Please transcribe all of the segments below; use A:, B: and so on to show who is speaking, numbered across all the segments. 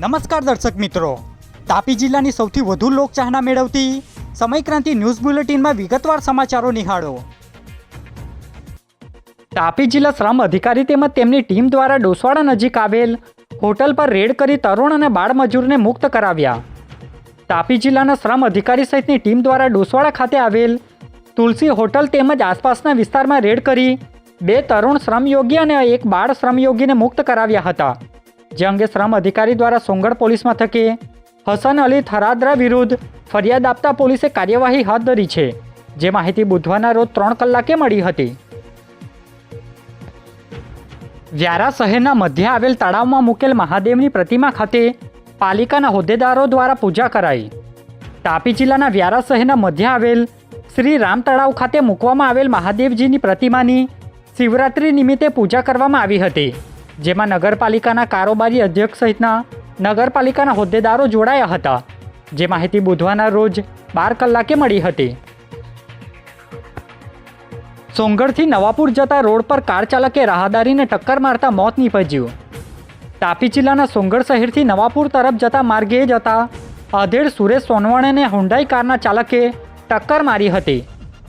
A: નમસ્કાર દર્શક મિત્રો. તાપી જિલ્લાની સૌથી વધુ લોકચાહના મેળવતી સમયક્રાંતિ ન્યૂઝ બુલેટિનમાં વિગતવાર સમાચારો નિહાળો. તાપી જિલ્લા શ્રમ અધિકારી તેમજ તેમની ટીમ દ્વારા ડોસવાડા નજીક આવેલ હોટલ પર રેડ કરી તરુણ અને બાળ મજૂરને મુક્ત કરાવ્યા. તાપી જિલ્લાના શ્રમ અધિકારી સહિતની ટીમ દ્વારા ડોસવાડા ખાતે આવેલ તુલસી હોટલ તેમજ આસપાસના વિસ્તારમાં રેડ કરી બે તરુણ શ્રમયોગી અને એક બાળ શ્રમયોગીને મુક્ત કરાવ્યા હતા. જે અંગે શ્રમ અધિકારી દ્વારા સોંગઢ પોલીસ મથકે હસન અલી થરાદરા વિરુદ્ધ ફરિયાદ આપતા પોલીસે કાર્યવાહી હાથ ધરી છે. જે માહિતી બુધવારના રોજ ત્રણ કલાકે મળી હતી. વ્યારા શહેરના મધ્ય આવેલ તળાવમાં મૂકેલ મહાદેવની પ્રતિમા ખાતે પાલિકાના હોદ્દેદારો દ્વારા પૂજા કરાઈ. તાપી જિલ્લાના વ્યારા શહેરના મધ્ય આવેલ શ્રી રામ તળાવ ખાતે મૂકવામાં આવેલ મહાદેવજીની પ્રતિમાની શિવરાત્રિ નિમિત્તે પૂજા કરવામાં આવી હતી. જેમાં નગરપાલિકાના કારોબારી અધ્યક્ષ સહિતના નગરપાલિકાના હોદ્દેદારો જોડાયા હતા. જે માહિતી બુધવારના રોજ બાર કલાકે મળી હતી. સોંગઢથી નવાપુર જતા રોડ પર કાર ચાલકે રાહદારીને ટક્કર મારતા મોત નીપજ્યું. તાપી જિલ્લાના સોંગઢ શહેરથી નવાપુર તરફ જતા માર્ગે જતા અધેડ સુરેશ સોનવણેને હુંડાઈ કારના ચાલકે ટક્કર મારી હતી,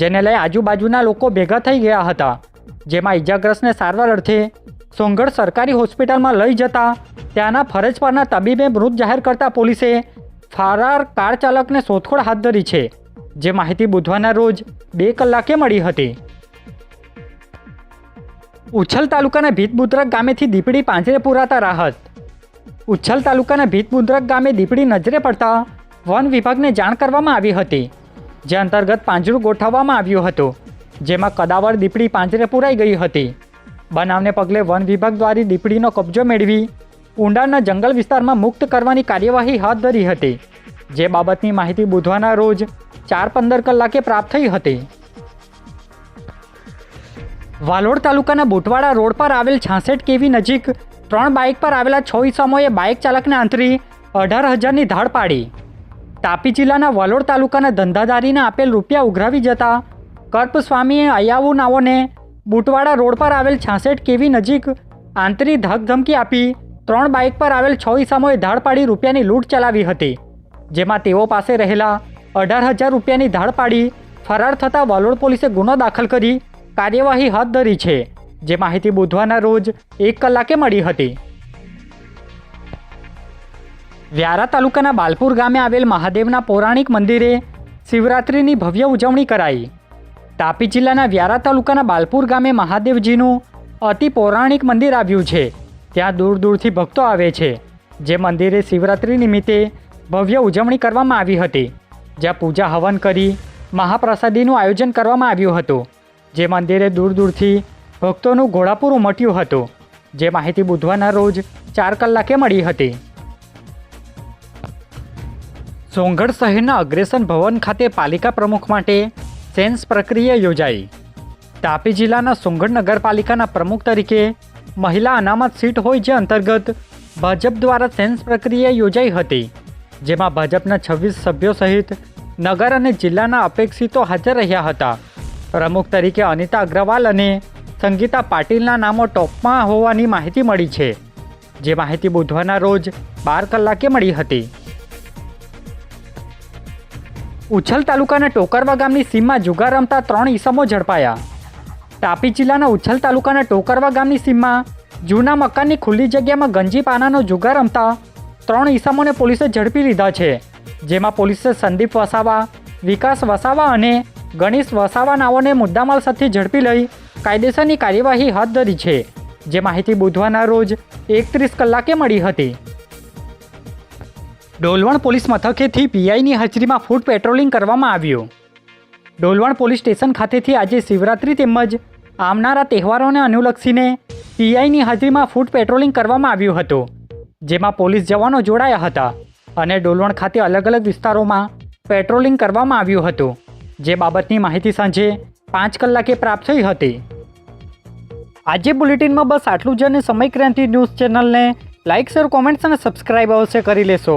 A: જેને લઈ આજુબાજુના લોકો ભેગા થઈ ગયા હતા, જેમાં ઈજાગ્રસ્તને સારવાર અર્થે સોંગઢ સરકારી હોસ્પિટલમાં લઈ જતા. ત્યાંના ફરજ પરના તબીબે મૃત જાહેર કરતા પોલીસે ફરાર કાર ચાલકને શોધખોળ હાથ ધરી છે, જે માહિતી બુધવારના રોજ બે કલાકે મળી હતી. ઉચ્છલ તાલુકાના ભીતબુદ્રક ગામેથી દીપડી પાંજરે પુરાતા રાહત. ઉચ્છલ તાલુકાના ભીતબુદ્રક ગામે દીપડી નજરે પડતા વન વિભાગને જાણ કરવામાં આવી હતી, જે અંતર્ગત પાંજરું ગોઠવવામાં આવ્યું હતું, જેમાં કદાવર દીપડી પાંજરે પુરાઈ ગઈ હતી. બનાવને પગલે વન વિભાગ દ્વારા દીપડીનો કબજો મેળવી ઊંડાણના જંગલ વિસ્તારમાં મુક્ત કરવાની કાર્યવાહી હાથ ધરી હતી. જે બાબતની માહિતી બુધવારના રોજ ચાર પંદર કલાકે પ્રાપ્ત થઈ હતી. વાલોડ તાલુકાના બુટવાડા રોડ પર આવેલ છાસઠ કેવી નજીક ત્રણ બાઇક પર આવેલા છ ઇસમોએ બાઇક ચાલકને આંતરી અઢાર હજારની ધાડ પાડી. તાપી જિલ્લાના વાલોડ તાલુકાના ધંધાદારીને આપેલ રૂપિયા ઉઘરાવી જતા કર્પ સ્વામીએ અયાવું નાઓને બુટવાડા રોડ પર આવેલ છાસઠ કેવી નજીક આંતરી ધકધમકી આપી ત્રણ બાઇક પર આવેલ છ ઈસમોએ ધાડ પાડી રૂપિયાની લૂંટ ચલાવી હતી, જેમાં તેઓ પાસે રહેલા અઢાર હજાર રૂપિયાની ધાડ પાડી ફરાર થતા વાલોડ પોલીસે ગુનો દાખલ કરી કાર્યવાહી હાથ ધરી છે, જે માહિતી બુધવારના રોજ એક કલાકે મળી હતી. વ્યારા તાલુકાના બાલપુર ગામે આવેલ મહાદેવના પૌરાણિક મંદિરે શિવરાત્રિની ભવ્ય ઉજવણી કરાઈ. તાપી જિલ્લાના વ્યારા તાલુકાના બાલપુર ગામે મહાદેવજીનું અતિ પૌરાણિક મંદિર આવ્યું છે. ત્યાં દૂર દૂરથી ભક્તો આવે છે. જે મંદિરે શિવરાત્રિ નિમિત્તે ભવ્ય ઉજવણી કરવામાં આવી હતી. જ્યાં પૂજા હવન કરી મહાપ્રસાદીનું આયોજન કરવામાં આવ્યું હતું. જે મંદિરે દૂર દૂરથી ભક્તોનું ઘોડાપુર ઉમટ્યું હતું. જે માહિતી બુધવારના રોજ ચાર કલાકે મળી હતી. સોંગઢ શહેરના અગ્રેસન ભવન ખાતે પાલિકા પ્રમુખ માટે સેન્સ પ્રક્રિયા યોજાઈ. તાપી જિલ્લાના સુંગઢ નગરપાલિકાના પ્રમુખ તરીકે મહિલા અનામત સીટ હોય જે અંતર્ગત ભાજપ દ્વારા સેન્સ પ્રક્રિયા યોજાઈ હતી, જેમાં ભાજપના છવ્વીસ સભ્યો સહિત નગર અને જિલ્લાના અપેક્ષિતો હાજર રહ્યા હતા. પ્રમુખ તરીકે અનિતા અગ્રવાલ અને સંગીતા પાટીલના નામો ટોપમાં હોવાની માહિતી મળી છે, જે માહિતી બુધવારના રોજ બાર કલાકે મળી હતી. ઉછલ તાલુકાના ટોકરવા ગામની સીમમાં જુગાર રમતા ત્રણ ઈસમો ઝડપાયા. તાપી જિલ્લાના ઉછલ તાલુકાના ટોકરવા ગામની સીમમાં જૂના મકાનની ખુલ્લી જગ્યામાં ગંજી પાનાનો જુગાર રમતા ત્રણ ઈસમોને પોલીસે ઝડપી લીધા છે, જેમાં પોલીસે સંદીપ વસાવા, વિકાસ વસાવા અને ગણેશ વસાવા નાઓને મુદ્દામાલ સાથે ઝડપી લઈ કાયદેસરની કાર્યવાહી હાથ ધરી છે, જે માહિતી બુધવારના રોજ એકત્રીસ કલાકે મળી હતી. ડોલવણ પોલીસ મથકેથી પીઆઈની હાજરીમાં ફૂડ પેટ્રોલિંગ કરવામાં આવ્યું. ડોલવણ પોલીસ સ્ટેશન ખાતેથી આજે શિવરાત્રિ તેમજ આવનારા તહેવારોને અનુલક્ષીને પીઆઈની હાજરીમાં ફૂડ પેટ્રોલિંગ કરવામાં આવ્યું હતું, જેમાં પોલીસ જવાનો જોડાયા હતા અને ડોલવણ ખાતે અલગ અલગ વિસ્તારોમાં પેટ્રોલિંગ કરવામાં આવ્યું હતું, જે બાબતની માહિતી સાંજે પાંચ કલાકે પ્રાપ્ત થઈ હતી. આજે બુલેટિનમાં બસ આટલું જ અને સમય ન્યૂઝ ચેનલને લાઇક શેર, કોમેન્ટ્સ અને સબસ્ક્રાઇબ અવશ્ય કરી લેશો.